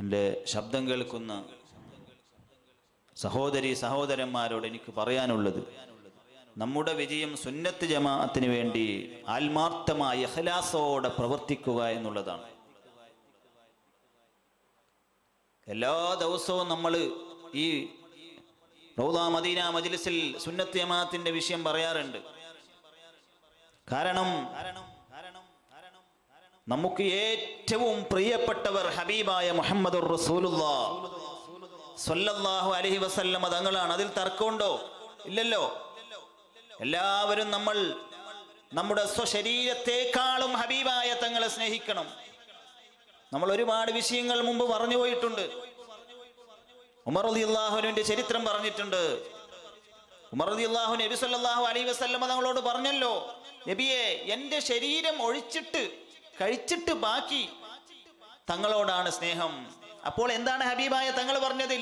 എന്റെ ശബ്ദം കേൾക്കുന്ന സഹോദരി സഹോദരന്മാരോട് എനിക്ക് പറയാനുള്ളത് നമ്മുടെ വിജയം സുന്നത്ത് ജമാഅത്തിന് വേണ്ടി ആത്മാർത്ഥമായ അഹ്ലാസോടെ പ്രവർത്തിക്കുക എന്നുള്ളതാണ്. എല്ലാ ദിവസവും നമ്മൾ ഈ റൗദ മദീന മജ്ലിസിൽ സുന്നത്ത് ജമാഅത്തിന്റെ വിഷയം പറയാറുണ്ട്. കാരണം നമുക്ക് ഏറ്റവും പ്രിയപ്പെട്ടവർ ഹബീബായ മുഹമ്മദ് സ്വല്ലല്ലാഹു അലൈഹി വസല്ലമ തങ്ങളാണ്. അതിൽ തർക്കമുണ്ടോ? ഇല്ലല്ലോ. എല്ലാവരും നമ്മൾ നമ്മുടെ സ്വശരീരത്തെക്കാളും ഹബീബായ തങ്ങളെ സ്നേഹിക്കണം. നമ്മൾ ഒരുപാട് വിഷയങ്ങൾ മുമ്പ് പറഞ്ഞു പോയിട്ടുണ്ട്. ഉമർ അള്ളാഹുവിന്റെ ചരിത്രം പറഞ്ഞിട്ടുണ്ട്. ഉമർ അള്ളാഹു നബി സല്ലല്ലാഹു അലൈഹി വസല്ലമ തങ്ങളോട് പറഞ്ഞല്ലോ നബിയെ എന്റെ ശരീരം ഒഴിച്ചിട്ട് കഴിച്ചിട്ട് ബാക്കി. തങ്ങളോടാണ് സ്നേഹം. അപ്പോൾ എന്താണ് ഹബീബായ തങ്ങൾ പറഞ്ഞത്?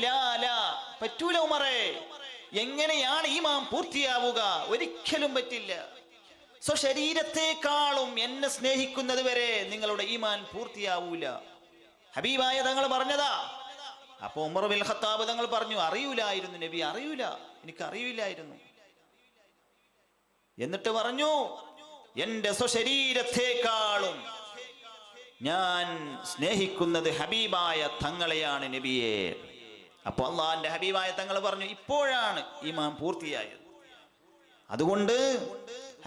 പറ്റൂല ഉമറേ. എങ്ങനെയാണ് ഈ മാം പൂർത്തിയാവുക? ഒരിക്കലും പറ്റില്ല. സ്വശരീരത്തെക്കാളും എന്നെ സ്നേഹിക്കുന്നത് വരെ നിങ്ങളുടെ ഈമാൻ പൂർത്തിയാവൂല. ഹബീബായ തങ്ങൾ പറഞ്ഞതാ. അപ്പൊ ഉമർ ബിൽ ഖത്താബ് തങ്ങൾ പറഞ്ഞു അറിയൂലായിരുന്നു നബി അറിയൂല. എനിക്ക് അറിയില്ലായിരുന്നു. എന്നിട്ട് പറഞ്ഞു എന്റെ സ്വശരീരത്തെക്കാളും ഞാൻ സ്നേഹിക്കുന്നത് ഹബീബായ തങ്ങളെയാണ് നബിയെ. അപ്പോൾ അള്ളാഹിന്റെ ഹബീബായ തങ്ങൾ പറഞ്ഞു ഇപ്പോഴാണ് ഈമാൻ പൂർത്തിയായത്. അതുകൊണ്ട്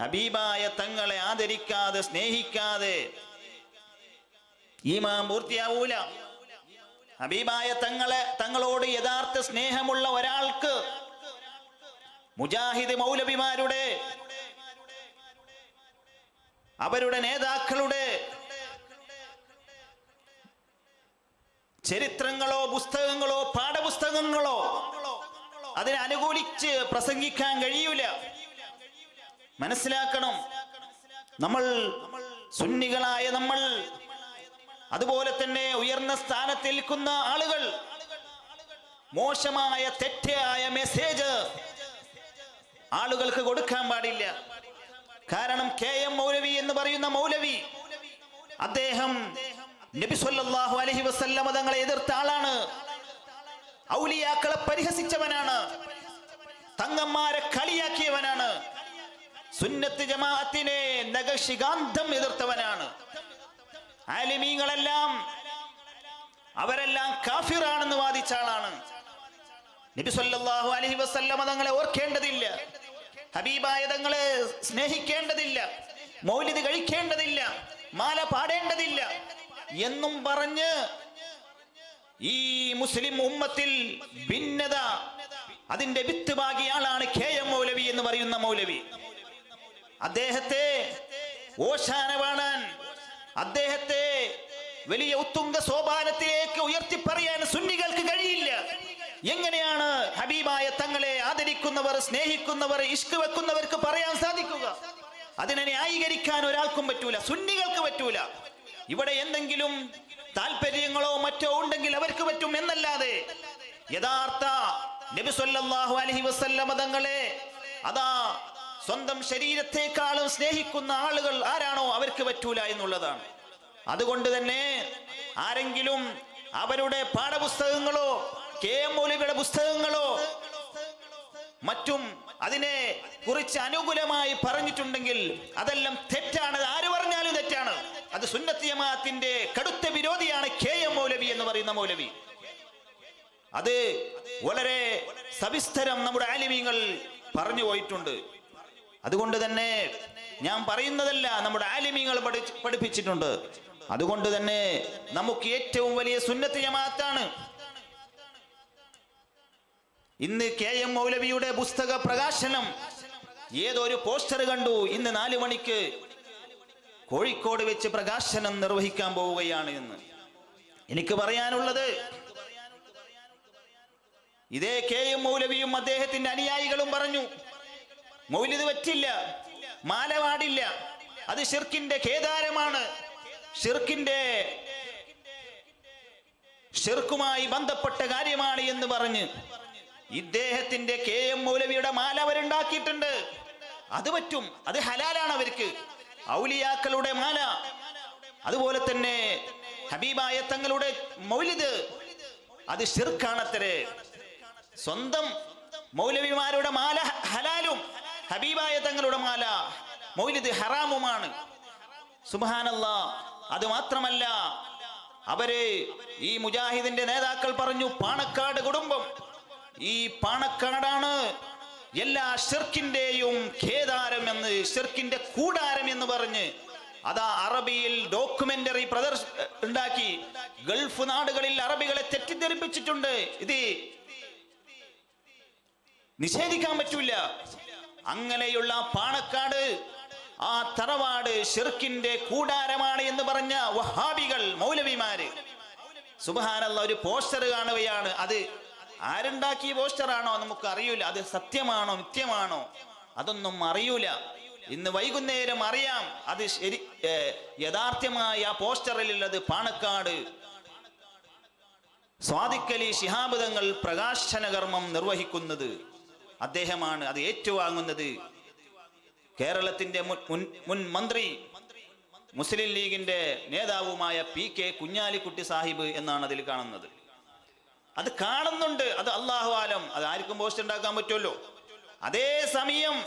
ഹബീബായ തങ്ങളെ ആദരിക്കാതെ സ്നേഹിക്കാതെ ഈമാൻ പൂർത്തിയാവൂല. ഹബീബായ തങ്ങളെ തങ്ങളോട് യഥാർത്ഥ സ്നേഹമുള്ള ഒരാൾക്ക് മുജാഹിദ് മൗലവിമാരുടെ അവരുടെ നേതാക്കളുടെ ചരിത്രങ്ങളോ പുസ്തകങ്ങളോ പാഠപുസ്തകങ്ങളോ അതിനെ അനുകൂലിച്ച് പ്രസംഗിക്കാൻ കഴിയൂല. മനസ്സിലാക്കണം. നമ്മൾ സുന്നികളായ നമ്മൾ അതുപോലെ തന്നെ ഉയർന്ന സ്ഥാനത്ത് നിൽക്കുന്ന ആളുകൾ മോശമായ തെറ്റായ മെസ്സേജ് ആളുകൾക്ക് കൊടുക്കാൻ പാടില്ല. കാരണം കെ എം മൗലവി എന്ന് പറയുന്ന മൗലവി അദ്ദേഹം നബി സല്ലല്ലാഹു അലൈഹി വസല്ലമ തങ്ങളെ എതിർത്ത ആളാണ്. ഔലിയാക്കളെ പരിഹസിച്ചവനാണ്. തങ്ങന്മാരെ കളിയാക്കിയവനാണ്. സുന്നത്ത് ജമാഅത്തിനെ നഖശികാന്തം എതിർത്തവനാണ്. ആലിമീങ്ങളെല്ലാം അവരെല്ലാം കാഫിറാണെന്ന് വാദിച്ച ആളാണ്. നബി സല്ലല്ലാഹു അലൈഹി വസല്ലമ തങ്ങളെ ഓർക്കേണ്ടതില്ല. ഹബീബായ തങ്ങളെ സ്നേഹിക്കേണ്ടതില്ല. മൗലിദ് കഴിക്കേണ്ടതില്ല. മാല പാടേണ്ടതില്ല. എന്നും പറഞ്ഞ് ഈ മുസ്ലിം ഉമ്മത്തിൽ ഭിന്നത അതിന്റെ വിത്ത് ഭാഗിയാളാണ് കെ എം മൗലവി എന്ന് പറയുന്ന മൗലവി. അദ്ദേഹത്തെ ഓശാന അദ്ദേഹത്തെ വലിയ ഉത്തുംഗ സോപാനത്തിലേക്ക് ഉയർത്തി പറയാൻ സുന്നികൾക്ക് കഴിയില്ല. എങ്ങനെയാണ് ഹബീബായ തങ്ങളെ ആദരിക്കുന്നവർ സ്നേഹിക്കുന്നവർ ഇഷ്ക് വെക്കുന്നവർക്ക് പറയാൻ സാധിക്കുക? അതിനെ ന്യായീകരിക്കാൻ ഒരാൾക്കും പറ്റൂല സുന്നികൾക്ക് പറ്റൂല. ഇവിടെ എന്തെങ്കിലും താല്പര്യങ്ങളോ മറ്റോ ഉണ്ടെങ്കിൽ അവർക്ക് പറ്റും എന്നല്ലാതെ യഥാർത്ഥ നബി അലഹി വസല്ലമ തങ്ങളെ അതാ സ്വന്തം ശരീരത്തെക്കാളും സ്നേഹിക്കുന്ന ആളുകൾ ആരാണോ അവർക്ക് പറ്റൂല എന്നുള്ളതാണ്. അതുകൊണ്ട് തന്നെ ആരെങ്കിലും അവരുടെ പാഠപുസ്തകങ്ങളോ കെ എം പുസ്തകങ്ങളോ മറ്റും അതിനെ കുറിച്ച് അനുകൂലമായി പറഞ്ഞിട്ടുണ്ടെങ്കിൽ അതെല്ലാം തെറ്റാണ്. ആര് പറഞ്ഞാലും തെറ്റാണ്. അത് സുന്നത്ത് ജമാഅത്തിന്റെ കടുത്ത വിരോധിയാണ് കെ എം മൗലവി എന്ന് പറയുന്ന മൗലവി. അത് വളരെ സവിസ്തരം നമ്മുടെ ആലിമീങ്ങൾ പറഞ്ഞു പോയിട്ടുണ്ട്. അതുകൊണ്ട് തന്നെ ഞാൻ പറയുന്നതല്ല നമ്മുടെ ആലിമീങ്ങൾ പഠി- പഠിപ്പിച്ചിട്ടുണ്ട്. അതുകൊണ്ട് തന്നെ നമുക്ക് ഏറ്റവും വലിയ സുന്നത്ത് ജമാഅത്താണ്. ഇന്ന് കെ എം മൗലവിയുടെ പുസ്തക പ്രകാശനം ഏതൊരു പോസ്റ്റർ കണ്ടു? ഇന്ന് നാലു മണിക്ക് കോഴിക്കോട് വെച്ച് പ്രകാശനം നിർവഹിക്കാൻ പോവുകയാണ് എന്ന് എനിക്ക് പറയാനുള്ളത് ഇതേ കെ എം മൗലവിയും അദ്ദേഹത്തിന്റെ അനുയായികളും പറഞ്ഞു മൗലിത് പറ്റില്ല മാലവാടില്ല അത് ഷിർക്കിന്റെ കേദാരമാണ് ഷിർക്കിന്റെ ഷിർക്കുമായി ബന്ധപ്പെട്ട കാര്യമാണ് എന്ന് പറഞ്ഞ് ഇദ്ദേഹത്തിന്റെ കെ എം മൗലവിയുടെ മാല അവരുണ്ടാക്കിയിട്ടുണ്ട്. അത് പറ്റും അത് ഹലാലാണ് അവർക്ക്. ഔലിയാക്കളുടെ മാല അതുപോലെ തന്നെ ഹബീബായ തങ്ങളുടെ മൗലിദ്. അത് ഷിർക്കാണത്തരെ സ്വന്തം മൗലവിമാരുടെ മാല ഹലാലും ഹബീബായ തങ്ങളുടെ മാല മൗലിദ് ഹറാമുമാണ്. സുബാനല്ല അത് മാത്രമല്ല അവർ ഈ മുജാഹിദിന്റെ നേതാക്കൾ പറഞ്ഞു പാണക്കാട് കുടുംബം. ഈ പാണക്കാടാണ് എല്ലാ ഷിർക്കിന്റെയും ഖേദാരം എന്ന് ഷിർക്കിന്റെ കൂടാരം എന്ന് പറഞ്ഞ് അതാ അറബിയിൽ ഡോക്യുമെന്ററി പ്രദർശ ഉണ്ടാക്കി. ഗൾഫ് നാടുകളിൽ അറബികളെ തെറ്റിദ്ധരിപ്പിച്ചിട്ടുണ്ട്. ഇത് നിഷേധിക്കാൻ പറ്റൂല. അങ്ങനെയുള്ള പാണക്കാട് ആ തറവാട് ഷിർക്കിന്റെ കൂടാരമാണ് എന്ന് പറഞ്ഞ വഹാബികൾ മൗലവിമാര്. സുബഹാനല്ല ഒരു പോസ്റ്റർ കാണുകയാണ്. അത് ആരുണ്ടാക്കിയ പോസ്റ്ററാണോ നമുക്ക് അറിയൂല അത് സത്യമാണോ നിത്യമാണോ അതൊന്നും അറിയൂല. ഇന്ന് വൈകുന്നേരം അറിയാം അത് ശരി യഥാർത്ഥമായ ആ പോസ്റ്ററിലുള്ളത് പാണക്കാട്. സ്വാദിക്കലി ശിഹാബുദങ്ങൾ പ്രകാശന കർമ്മം നിർവഹിക്കുന്നത് അദ്ദേഹമാണ് അത് ഏറ്റുവാങ്ങുന്നത്. കേരളത്തിന്റെ മുൻ മന്ത്രി മുസ്ലിം ലീഗിന്റെ നേതാവുമായ പി കെ കുഞ്ഞാലിക്കുട്ടി സാഹിബ് എന്നാണ് അതിൽ കാണുന്നത്. അത് കാണുന്നുണ്ട്. അത് അള്ളാഹു ആലം. അത് ആർക്കും പോസ്റ്റ് ഉണ്ടാക്കാൻ പറ്റുമല്ലോ. അതേ സമയം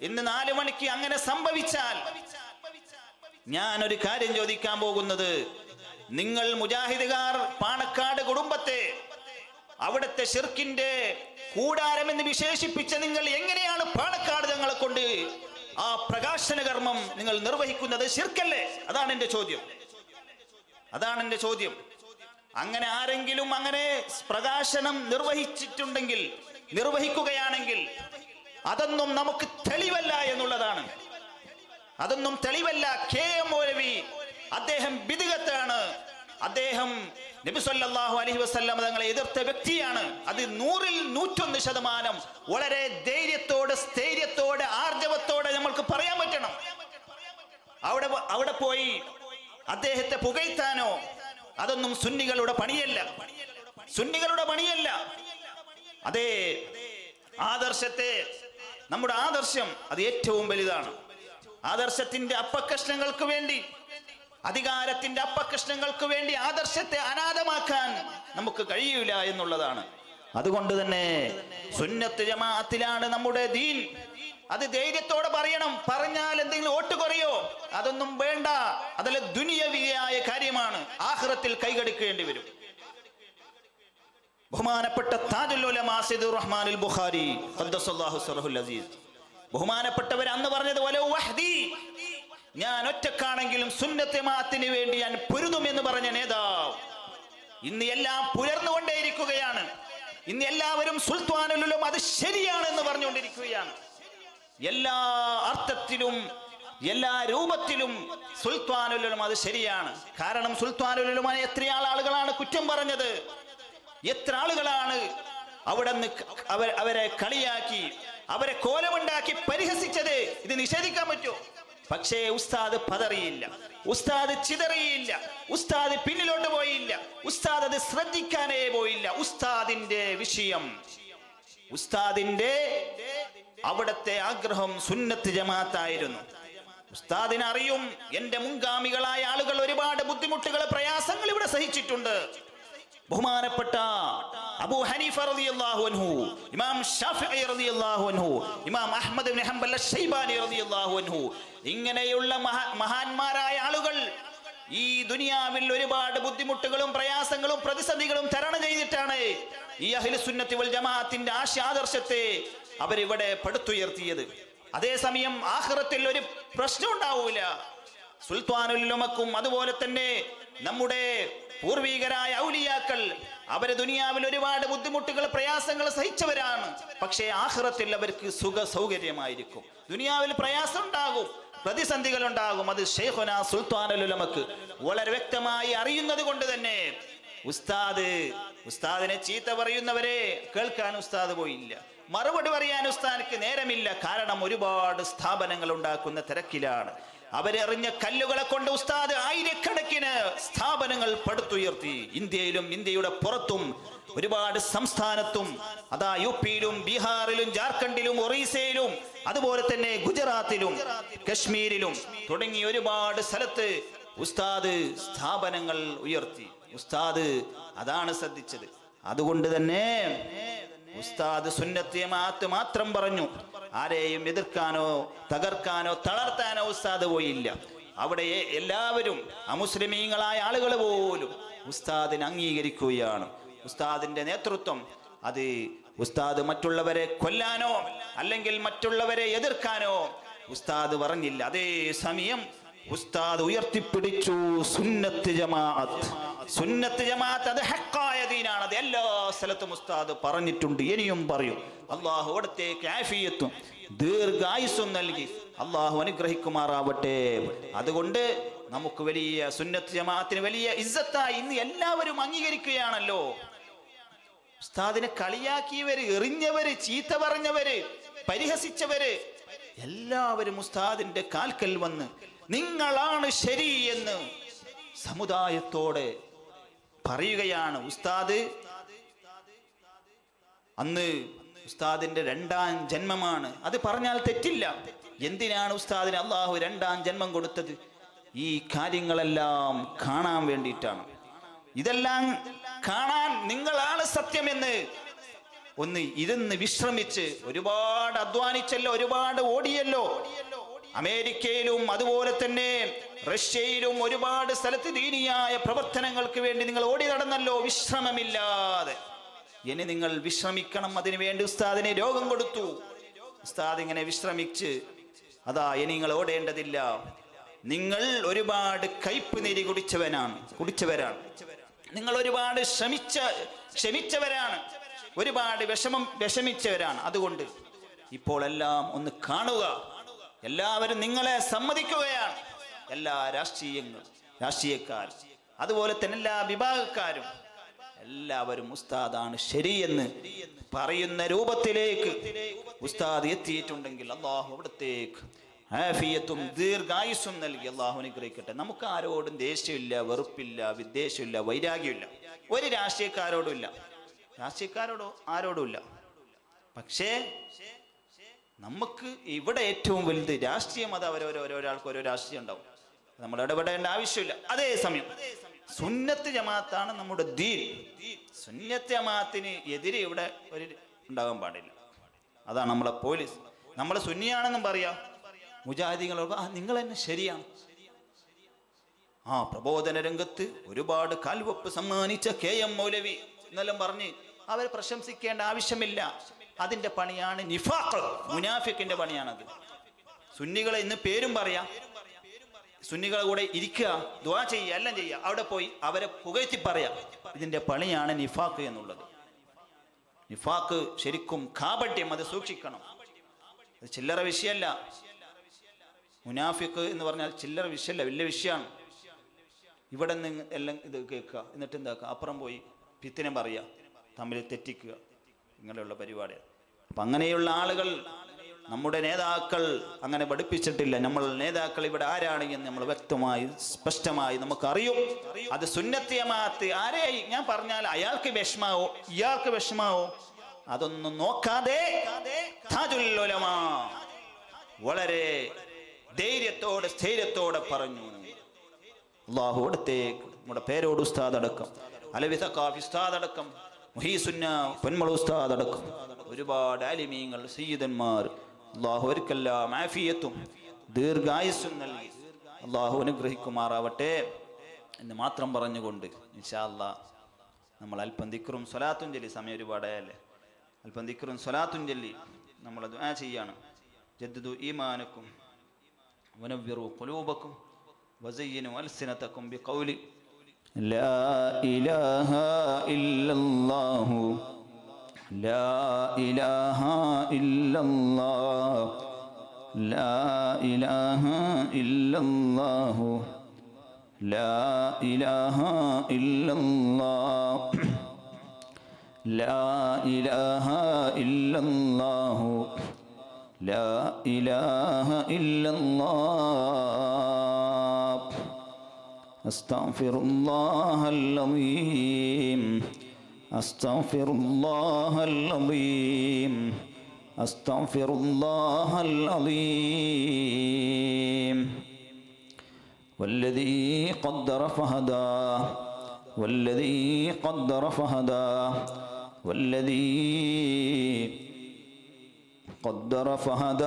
ഇന്ന് നാലു മണിക്ക് അങ്ങനെ സംഭവിച്ചാൽ ഞാൻ ഒരു കാര്യം ചോദിക്കാൻ പോകുന്നത്. നിങ്ങൾ മുജാഹിദുകാർ പാണക്കാട് കുടുംബത്തെ അവിടുത്തെ ഷിർക്കിന്റെ കൂടാരം എന്ന് വിശേഷിപ്പിച്ച നിങ്ങൾ എങ്ങനെയാണ് പാണക്കാട് ഞങ്ങളെ കൊണ്ട് ആ പ്രകാശന കർമ്മം നിങ്ങൾ നിർവഹിക്കുന്നത്? ഷിർക്കല്ലേ? അതാണ് എന്റെ ചോദ്യം. അതാണ് എന്റെ ചോദ്യം. അങ്ങനെ ആരെങ്കിലും അങ്ങനെ പ്രകാശനം നിർവഹിച്ചിട്ടുണ്ടെങ്കിൽ നിർവഹിക്കുകയാണെങ്കിൽ അതൊന്നും നമുക്ക് തെളിവല്ല എന്നുള്ളതാണ്. അതൊന്നും തെളിവല്ല. കെ എം മൗലവി അദ്ദേഹം ബിദികത്താണ് അദ്ദേഹം നബി അലഹി അലൈഹി വസല്ലം തങ്ങളെ എതിർത്ത വ്യക്തിയാണ്. അത് നൂറിൽ നൂറ്റൊന്ന് ശതമാനം വളരെ ധൈര്യത്തോടെ സ്ഥൈര്യത്തോടെ ആർജവത്തോടെ നമ്മൾക്ക് പറയാൻ പറ്റണം. അവിടെ അവിടെ പോയി അദ്ദേഹത്തെ പുകഴ്ത്താനോ അതൊന്നും സുന്നികളുടെ പണിയല്ല. സുന്നികളുടെ പണിയല്ല. അതേ ആദർശത്തെ നമ്മുടെ ആദർശം അത് ഏറ്റവും വലുതാണ്. ആദർശത്തിന്റെ അപ്പകഷ്ണങ്ങൾക്ക് വേണ്ടി അധികാരത്തിന്റെ അപ്പകഷ്ണങ്ങൾക്ക് വേണ്ടി ആദർശത്തെ അനാഥമാക്കാൻ നമുക്ക് കഴിയൂല എന്നുള്ളതാണ്. അതുകൊണ്ട് തന്നെ സുന്നത്ത് ജമാഅത്തിലാണ് നമ്മുടെ ദീൻ. അത് ധൈര്യത്തോടെ പറയണം. പറഞ്ഞാൽ എന്തെങ്കിലും ഓട്ട് കുറയോ? അതൊന്നും വേണ്ട. അതല്ല ദുനിയവിയായ കാര്യമാണ് ആഹ്റത്തിൽ കൈകടിക്കേണ്ടി വരും. ബഹുമാനപ്പെട്ട താജുൽ ഉലമാ റഹ്മാനുൽ ബുഖാരി അസീസ്. ബഹുമാനപ്പെട്ടവർ അന്ന് പറഞ്ഞത് വലൗ വഹ്ദി ഞാൻ ഒറ്റക്കാണെങ്കിലും സുന്നത്തെ മാത്തിന് വേണ്ടി ഞാൻ പൊരുതും എന്ന് പറഞ്ഞ നേതാവ്. ഇന്ന് എല്ലാം പുലർന്നുകൊണ്ടേയിരിക്കുകയാണ്. ഇന്ന് എല്ലാവരും സുൽത്താനുലും അത് ശരിയാണെന്ന് പറഞ്ഞുകൊണ്ടിരിക്കുകയാണ്. എല്ലാ അർത്ഥത്തിലും എല്ലാ രൂപത്തിലും സുൽത്താനുലും അത് ശരിയാണ്. കാരണം സുൽത്താനുലുമാനെ എത്ര ആളുകളാണ് കുറ്റം പറഞ്ഞത്. എത്ര ആളുകളാണ് അവിടെ നിന്ന് അവരെ കളിയാക്കി അവരെ കോലമുണ്ടാക്കി പരിഹസിച്ചത്? ഇത് നിഷേധിക്കാൻ പറ്റുമോ? പക്ഷേ ഉസ്താദ് പതറിയില്ല. ഉസ്താദ് ചിതറിയില്ല. ഉസ്താദ് പിന്നിലോട്ട് പോയില്ല. ഉസ്താദ് അത് ശ്രദ്ധിക്കാനേ പോയില്ല. ഉസ്താദിന്റെ വിഷയം. ഉസ്താദിന്റെ അവിടത്തെ ആഗ്രഹം സുന്നത്ത് ജമാഅത്തായിരുന്നു ഉസ്താദിന് അറിയും എന്റെ മുൻഗാമികളായ ആളുകൾ ഒരുപാട് ബുദ്ധിമുട്ടുകൾ പ്രയാസങ്ങൾ ഇവിടെ സഹിച്ചിട്ടുണ്ട്. ബഹുമാനപ്പെട്ട അബൂ ഹനീഫ റളിയല്ലാഹു അൻഹു ഇമാം ഷാഫിഈ റളിയല്ലാഹു അൻഹു ഇമാം അഹ്മദ് ഇബ്നു ഹംബൽ അശ്ശൈബാനി റളിയല്ലാഹു അൻഹു ഇങ്ങനെയുള്ള മഹാന്മാരായ ആളുകൾ ഈ ദുനിയാവിൽ ഒരുപാട് ബുദ്ധിമുട്ടുകളും പ്രയാസങ്ങളും പ്രതിസന്ധികളും തരണം ചെയ്തിട്ടാണ് ഈ അഹ്ലു സുന്നത്തി വൽ ജമാഅത്തിന്റെ ആശയാദർശത്തെ അവരിവിടെ പടുത്തുയർത്തിയത്. അതേസമയം ആഖിറത്തിൽ ഒരു പ്രശ്നം ഉണ്ടാവൂല സുൽത്താനുലുമക്കും അതുപോലെ തന്നെ നമ്മുടെ പൂർവീകരായ ഔലിയാക്കൾ അവർ ദുനിയാവിൽ ഒരുപാട് ബുദ്ധിമുട്ടുകൾ പ്രയാസങ്ങൾ സഹിച്ചവരാണ്. പക്ഷേ ആഹ്റത്തിൽ അവർക്ക് സുഖ സൗകര്യമായിരിക്കും ദുനിയാവിൽ പ്രയാസം ഉണ്ടാകും പ്രതിസന്ധികൾ ഉണ്ടാകും അത് ഷെയ്ഖുന സുൽത്താനുലുമക്ക് വളരെ വ്യക്തമായി അറിയുന്നത് കൊണ്ട് തന്നെ. ഉസ്താദ് ഉസ്താദിനെ ചീത്ത പറയുന്നവരെ കേൾക്കാൻ ഉസ്താദ് പോയില്ല. മറുപടി പറയാൻ ഉസ്താദിക്ക് നേരമില്ല. കാരണം ഒരുപാട് സ്ഥാപനങ്ങൾ ഉണ്ടാക്കുന്ന തിരക്കിലാണ്. അവരെറിഞ്ഞ കല്ലുകളെ കൊണ്ട് ഉസ്താദ് ആയിരക്കണക്കിന് സ്ഥാപനങ്ങൾ പടുത്തുയർത്തി. ഇന്ത്യയിലും ഇന്ത്യയുടെ പുറത്തും ഒരുപാട് സംസ്ഥാനത്തും അതാ യു പിയിലും ബീഹാറിലും ജാർഖണ്ഡിലും ഒറീസയിലും അതുപോലെ തന്നെ ഗുജറാത്തിലും കശ്മീരിലും തുടങ്ങി ഒരുപാട് സ്ഥലത്ത് ഉസ്താദ് സ്ഥാപനങ്ങൾ ഉയർത്തി. ഉസ്താദ് അതാണ് ശ്രദ്ധിച്ചത്. അതുകൊണ്ട് തന്നെ ഉസ്താദ് സുന്നത്ത് ജമാഅത്ത് മാത്രം പറഞ്ഞു. ആരെയും എതിർക്കാനോ തകർക്കാനോ തളർത്താനോ ഉസ്താദ് പോയില്ല. അവിടെ എല്ലാവരും അമുസ്ലിമീങ്ങളായ ആളുകൾ പോലും ഉസ്താദിനെ അംഗീകരിക്കുകയാണ്. ഉസ്താദിന്റെ നേതൃത്വം അത് ഉസ്താദ് മറ്റുള്ളവരെ കൊല്ലാനോ അല്ലെങ്കിൽ മറ്റുള്ളവരെ എതിർക്കാനോ ഉസ്താദ് പറഞ്ഞില്ല. അതേ സമയം ഉസ്താദ് ഉയർത്തിപ്പിടിച്ചു സുന്നത്ത് ജമാഅത്ത്. സുന്നത്ത് ജമാഅത്ത് അത് ഹക്കായ ദീനാണ്. അത് എല്ലാ സ്ഥലത്തും ഉസ്താദ് പറഞ്ഞിട്ടുണ്ട്. ഇനിയും പറയും. അള്ളാഹു അവിടുത്തെ കാഫിയത്തും ദീർഘായുസ്സും നൽകി. അള്ളാഹു അനുഗ്രഹിക്കുമാറാവട്ടെ. അതുകൊണ്ട് നമുക്ക് വലിയ സുന്നത്ത് ജമാഅത്തിന് വലിയ ഇസ്സത്തായി ഇന്ന് എല്ലാവരും അംഗീകരിക്കുകയാണല്ലോ. ഉസ്താദിനെ കളിയാക്കിയവര് എറിഞ്ഞവര് ചീത്ത പറഞ്ഞവര് പരിഹസിച്ചവര് എല്ലാവരും ഉസ്താദിന്റെ കാൽക്കൽ വന്ന് നിങ്ങളാണ് ശരി എന്ന് സമുദായത്തോടെ പറയുകയാണ് ഉസ്താദ് അന്ന് ഉസ്താദിന്റെ രണ്ടാം ജന്മമാണ്. അത് പറഞ്ഞാൽ തെറ്റില്ല. എന്തിനാണ് ഉസ്താദിന് അള്ളാഹു രണ്ടാം ജന്മം കൊടുത്തത്? ഈ കാര്യങ്ങളെല്ലാം കാണാൻ വേണ്ടിയിട്ടാണ്. ഇതെല്ലാം കാണാൻ നിങ്ങളാണ് സത്യമെന്ന് ഒന്ന് ഇരുന്ന് വിശ്രമിച്ച് ഒരുപാട് അധ്വാനിച്ചല്ലോ ഒരുപാട് ഓടിയല്ലോ. അമേരിക്കയിലും അതുപോലെ തന്നെ റഷ്യയിലും ഒരുപാട് സ്ഥലത്ത് ദീനിയായ പ്രവർത്തനങ്ങൾക്ക് വേണ്ടി നിങ്ങൾ ഓടി നടന്നല്ലോ വിശ്രമമില്ലാതെ. ഇനി നിങ്ങൾ വിശ്രമിക്കണം അതിനു വേണ്ടി ഉസ്താദിനെ രോഗം കൊടുത്തു. ഉസ്താദ് ഇങ്ങനെ വിശ്രമിച്ച് അതാ ഇനി നിങ്ങൾ ഓടേണ്ടതില്ല. നിങ്ങൾ ഒരുപാട് കയ്പ് നീരി കുടിച്ചവനാണ് കുടിച്ചവരാണ്. നിങ്ങൾ ഒരുപാട് ശ്രമിച്ച ക്ഷമിച്ചവരാണ്. ഒരുപാട് വിഷമം വിഷമിച്ചവരാണ്. അതുകൊണ്ട് ഇപ്പോൾ എല്ലാം ഒന്ന് കാണുക. എല്ലാവരും നിങ്ങളെ സമ്മതിക്കുകയാണ്. എല്ലാ രാഷ്ട്രീയങ്ങളും രാഷ്ട്രീയക്കാർ അതുപോലെ തന്നെ എല്ലാ വിഭാഗക്കാരും. എല്ലാവരും ഉസ്താദാണ് ശരിയെന്ന് പറയുന്ന രൂപത്തിലേക്ക് ഉസ്താദ് എത്തിയിട്ടുണ്ടെങ്കിൽ അള്ളാഹു അവിടത്തേക്ക് ആഫിയത്തും ദീർഘായുസ്സും നൽകി അള്ളാഹു അനുഗ്രഹിക്കട്ടെ. നമുക്ക് ആരോടും ദേഷ്യമില്ല വെറുപ്പില്ല വിദ്വേഷമില്ല വൈരാഗ്യമില്ല. ഒരു രാഷ്ട്രീയക്കാരോടും ഇല്ല. രാഷ്ട്രീയക്കാരോടോ ആരോടും ഇല്ല. പക്ഷേ നമുക്ക് ഇവിടെ ഏറ്റവും വലുത് രാഷ്ട്രീയം അത് അവരോരോ ഓരോരാൾക്ക് ഓരോ രാഷ്ട്രീയം ഉണ്ടാവും. നമ്മൾ ഇടപെടേണ്ട ആവശ്യമില്ല. അതേ സമയം സുന്നത്ത് ജമാഅത്താണ് നമ്മുടെ ദീൻ. സുന്നത്ത് ജമാഅത്തിന് എതിരെ ഇവിടെ ഒരു ഉണ്ടാകാൻ പാടില്ല. അതാണ് നമ്മളെ പോലീസ്. നമ്മളെ സുന്നിയാണെന്നും പറയാം. മുജാഹിദികളോട് ആ നിങ്ങൾ തന്നെ ശരിയാണ്. ആ പ്രബോധന രംഗത്ത് ഒരുപാട് കാൽവപ്പ് സമ്മാനിച്ച കെ എം മൗലവി എന്നെല്ലാം പറഞ്ഞ് അവരെ പ്രശംസിക്കേണ്ട ആവശ്യമില്ല. അതിന്റെ പണിയാണ് നിഫാഖ്. മുനാഫിക്കിന്റെ പണിയാണത്. സുന്നികളെ ഇന്ന് പേരും പറയാം. സുന്നികളെ കൂടെ ഇരിക്കുക ദ്വാ ചെയ്യുക എല്ലാം ചെയ്യുക. അവിടെ പോയി അവരെ പുകഴ്ത്തി പറയാം. ഇതിന്റെ പണിയാണ് നിഫാക്ക് എന്നുള്ളത്. നിഫാക്ക് ശരിക്കും കാപട്യം അത് സൂക്ഷിക്കണം. അത് ചില്ലറ വിഷയമല്ല മുനാഫിക്ക് എന്ന് പറഞ്ഞാൽ ചില്ലറ വിഷയമല്ല വലിയ വിഷയമാണ്. ഇവിടെ നിന്ന് എല്ലാം ഇത് കേൾക്കുക. എന്നിട്ട് എന്താക്കുക? അപ്പുറം പോയി പിത്തിനെ പറയുക. തമ്മിൽ തെറ്റിക്കുക. ഇങ്ങനെയുള്ള പരിപാടിയാണ്. അപ്പം അങ്ങനെയുള്ള ആളുകൾ നമ്മുടെ നേതാക്കൾ അങ്ങനെ പഠിപ്പിച്ചിട്ടില്ല. നമ്മൾ നേതാക്കൾ ഇവിടെ ആരാണ് എന്ന് നമ്മൾ വ്യക്തമായി സ്പഷ്ടമായി നമുക്ക് അറിയും അത് സുന്നത്തിയമാത്ത് ആരെ? ഞാൻ പറഞ്ഞാൽ അയാൾക്ക് വിഷമാവോ? ഇയാൾക്ക് വിഷമാവോ? അതൊന്നും നോക്കാതെ വളരെ ധൈര്യത്തോടെ സ്ഥൈര്യത്തോടെ പറഞ്ഞു. അള്ളാഹു നമ്മുടെ പേരോട് ഉസ്താദ് അടക്കം. അലവിത കാഫി ഉസ്താദ് അടക്കം. മുഹീസുന്ന പൊന്മള ഉസ്താദ് അടക്കം. ഒരുപാട് ആലിമീങ്ങൾ സയ്യിദന്മാർ അള്ളാഹു അവർക്കെല്ലാം ആഫിയത്തും ദീർഘായുസ്സും നൽകി അള്ളാഹു അനുഗ്രഹിക്കുമാറാവട്ടെ എന്ന് മാത്രം പറഞ്ഞുകൊണ്ട് ഇൻഷാ അല്ലാ നമ്മൾ അല്പം ദിക്റും സ്വലാത്തും ചൊല്ലി സമയം ഒരുപാടായല്ലേ അല്പം ദിക്റും സ്വലാത്തും ചൊല്ലി നമ്മൾ ദുആ ചെയ്യാണ് ജദ്ദു ഈമാനക്കും ونوروا قلوبكم وزينوا ألسنتكم بقول لا إله إلا الله لا إله إلا الله. لا إله إلا الله. لا إله إلا الله. لا إله إلا الله. لا إله إلا الله. أستغفر الله العظيم. أستغفر الله العظيم. أستغفر الله العظيم. والذي قدر فهدى. والذي قدر فهدى. والذي قدر فهدى.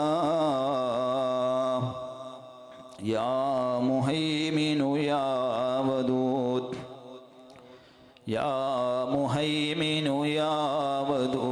يا مهيمن يا ودود. يا مهيمن يا ودود